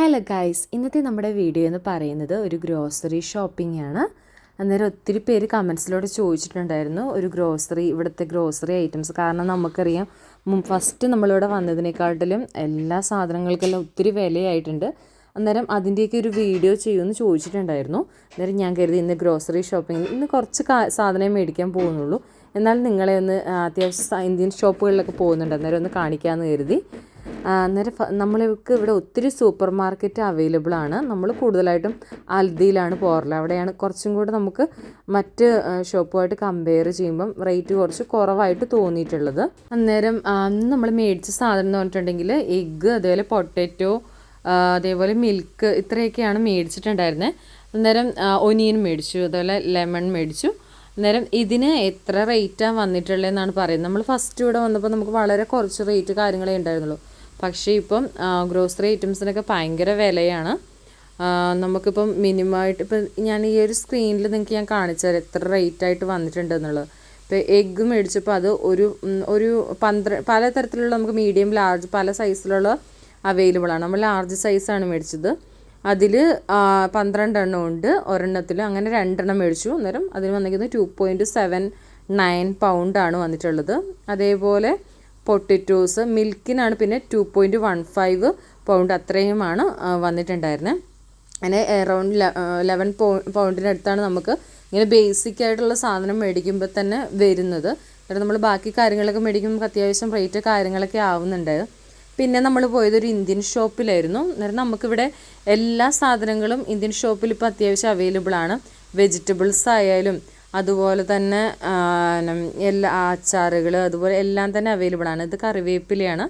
Hello guys ഇന്നത്തെ നമ്മുടെ video എന്ന് പറയുന്നത് ഒരു ഗ്രോസറി ഷോപ്പിംഗ് ആണ്. അന്നേരം ഒത്തിരി പേര് കമൻസിലൂടെ ചോദിച്ചിട്ടുണ്ടായിരുന്നു ഒരു ഗ്രോസറി ഇവിടുത്തെ ഗ്രോസറി ഐറ്റംസ് കാരണം നമുക്കറിയാം ഫസ്റ്റ് നമ്മളിവിടെ വന്നതിനേക്കാട്ടിലും എല്ലാ സാധനങ്ങൾക്കെല്ലാം ഒത്തിരി വിലയായിട്ടുണ്ട്. അന്നേരം അതിന്റെയൊക്കെ ഒരു വീഡിയോ ചെയ്യുമെന്ന് ചോദിച്ചിട്ടുണ്ടായിരുന്നു. അന്നേരം ഞാൻ കരുതി ഇന്ന് ഗ്രോസറി ഷോപ്പിംഗ് ഇന്ന് കുറച്ച് സാധനം മേടിക്കാൻ പോകുന്നുള്ളൂ. എന്നാൽ നിങ്ങളെ ഒന്ന് അത്യാവശ്യം ഇന്ത്യൻ ഷോപ്പുകളിലൊക്കെ പോകുന്നുണ്ട്. അന്നേരം ഒന്ന് കാണിക്കാമെന്ന് കരുതി. അന്നേരം നമ്മൾക്ക് ഇവിടെ ഒത്തിരി സൂപ്പർ മാർക്കറ്റ് അവൈലബിൾ ആണ്. നമ്മൾ കൂടുതലായിട്ടും അൽദിയിലാണ് പോകാറുള്ളത്. അവിടെയാണ് കുറച്ചും കൂടെ നമുക്ക് മറ്റ് ഷോപ്പുമായിട്ട് കമ്പയർ ചെയ്യുമ്പം റേറ്റ് കുറച്ച് കുറവായിട്ട് തോന്നിയിട്ടുള്ളത്. അന്നേരം അന്ന് നമ്മൾ മേടിച്ച സാധനം എന്ന് പറഞ്ഞിട്ടുണ്ടെങ്കിൽ എഗ്ഗ് അതേപോലെ പൊട്ടാറ്റോ അതേപോലെ മിൽക്ക് ഇത്രയൊക്കെയാണ് മേടിച്ചിട്ടുണ്ടായിരുന്നത് അന്നേരം ഒനിയൻ മേടിച്ചു അതുപോലെ ലെമൺ മേടിച്ചു. അന്നേരം ഇതിന് എത്ര റേറ്റാണ് വന്നിട്ടുള്ളതെന്നാണ് പറയുന്നത്. നമ്മൾ ഫസ്റ്റ് ഇവിടെ വന്നപ്പോൾ നമുക്ക് വളരെ കുറച്ച് റേറ്റ് കാര്യങ്ങളേ ഉണ്ടായിരുന്നുള്ളൂ. പക്ഷേ ഇപ്പം ഗ്രോസറി ഐറ്റംസിനൊക്കെ ഭയങ്കര വിലയാണ്. നമുക്കിപ്പം മിനിമമായിട്ട് ഇപ്പം ഞാൻ ഈ ഒരു സ്ക്രീനിൽ നിങ്ങൾക്ക് ഞാൻ കാണിച്ചു തരാം എത്ര റേറ്റ് ആയിട്ട് വന്നിട്ടുണ്ട് എന്നുള്ളത്. ഇപ്പോൾ എഗ്ഗ് മേടിച്ചപ്പോൾ അത് ഒരു ഒരു പന്ത്ര പല തരത്തിലുള്ള നമുക്ക് മീഡിയം ലാർജ് പല സൈസിലുള്ള അവൈലബിൾ ആണ്. നമ്മൾ ലാർജ് സൈസാണ് മേടിച്ചത്. അതിൽ പന്ത്രണ്ടെണ്ണം ഉണ്ട്. ഒരെണ്ണത്തിൽ അങ്ങനെ രണ്ടെണ്ണം മേടിച്ചു. അന്നേരം അതിന് വന്നിരിക്കുന്നത് ടു പോയിന്റ് സെവൻ നയൻ പൗണ്ടാണ് വന്നിട്ടുള്ളത്. അതേപോലെ പൊട്ടറ്റോസ് മിൽക്കിനാണ് പിന്നെ two point one five pound അത്രയുമാണ് വന്നിട്ടുണ്ടായിരുന്നത് അങ്ങനെ എറൗണ്ട് ലെവൻ പൗ പൗണ്ടിനടുത്താണ് നമുക്ക് ഇങ്ങനെ ബേസിക് ആയിട്ടുള്ള സാധനം മേടിക്കുമ്പോൾ തന്നെ വരുന്നത്. കാരണം നമ്മൾ ബാക്കി കാര്യങ്ങളൊക്കെ മേടിക്കുമ്പോൾ അത്യാവശ്യം റേറ്റ് കാര്യങ്ങളൊക്കെ ആവുന്നുണ്ട്. പിന്നെ നമ്മൾ പോയത് ഒരു ഇന്ത്യൻ ഷോപ്പിലായിരുന്നു. അന്നേരം നമുക്കിവിടെ എല്ലാ സാധനങ്ങളും ഇന്ത്യൻ ഷോപ്പിൽ ഇപ്പോൾ അത്യാവശ്യം അവൈലബിൾ ആണ്. വെജിറ്റബിൾസ് ആയാലും അതുപോലെ തന്നെ എല്ലാ അച്ചാറുകൾ അതുപോലെ എല്ലാം തന്നെ അവൈലബിൾ ആണ്. ഇത് കറിവേപ്പിലയാണ്.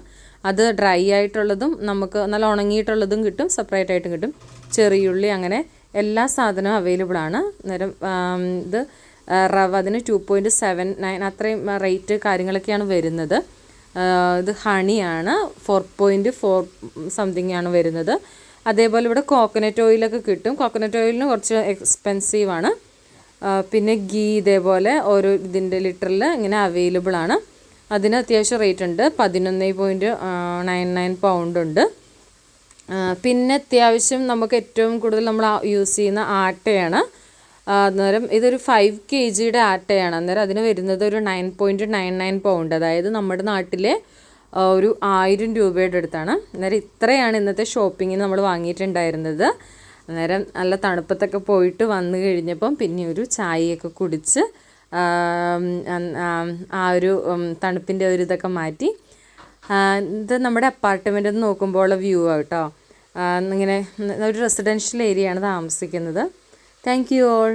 അത് ഡ്രൈ ആയിട്ടുള്ളതും നമുക്ക് നല്ല ഉണങ്ങിയിട്ടുള്ളതും കിട്ടും സെപ്പറേറ്റ് ആയിട്ടും കിട്ടും. ചെറിയുള്ളി അങ്ങനെ എല്ലാ സാധനവും അവൈലബിൾ ആണ്. നേരം ഇത് റവ അതിന് ടു പോയിന്റ് സെവൻ നയൻ അത്രയും റേറ്റ് കാര്യങ്ങളൊക്കെയാണ് വരുന്നത്. ഇത് ഹണിയാണ് ഫോർ പോയിന്റ് ഫോർ സംതിങ് ആണ് വരുന്നത്. അതേപോലെ ഇവിടെ കോക്കനട്ട് ഓയിലൊക്കെ കിട്ടും. കോക്കനട്ട് ഓയിലിന് കുറച്ച് എക്സ്പെൻസീവാണ് പിന്നെ ഗീ ഇതേപോലെ ഓരോ ഇതിന്റെ ലിറ്ററിൽ ഇങ്ങനെ അവൈലബിൾ ആണ്. അതിന് അത്യാവശ്യം റേറ്റ് ഉണ്ട്. പതിനൊന്ന് പോയിന്റ് നയൻ നയൻ പൗണ്ട് ഉണ്ട്. പിന്നെ അത്യാവശ്യം നമുക്ക് ഏറ്റവും കൂടുതൽ നമ്മൾ യൂസ് ചെയ്യുന്ന ആട്ടയാണ്. അന്നേരം ഇതൊരു ഫൈവ് കെ ജിയുടെ ആട്ടയാണ്. അന്നേരം അതിന് വരുന്നത് ഒരു nine point nine nine pound അതായത് നമ്മുടെ നാട്ടിലെ ഒരു ആയിരം രൂപയുടെ അടുത്താണ്. അന്നേരം ഇത്രയാണ് ഇന്നത്തെ ഷോപ്പിങ്ങിന് നമ്മൾ വാങ്ങിയിട്ടുണ്ടായിരുന്നത്. അന്നേരം നല്ല തണുപ്പത്തൊക്കെ പോയിട്ട് വന്നു കഴിഞ്ഞപ്പം പിന്നെ ഒരു ചായയൊക്കെ കുടിച്ച് ആ ഒരു തണുപ്പിന്റെ ഒരു ഇതൊക്കെ മാറ്റി. ഇത് നമ്മുടെ അപ്പാർട്ട്മെന്റ് നോക്കുമ്പോൾ വ്യൂ ആട്ടോ ഇങ്ങനെ ഒരു റെസിഡൻഷ്യൽ ഏരിയയാണ് താമസിക്കുന്നത്. Thank you all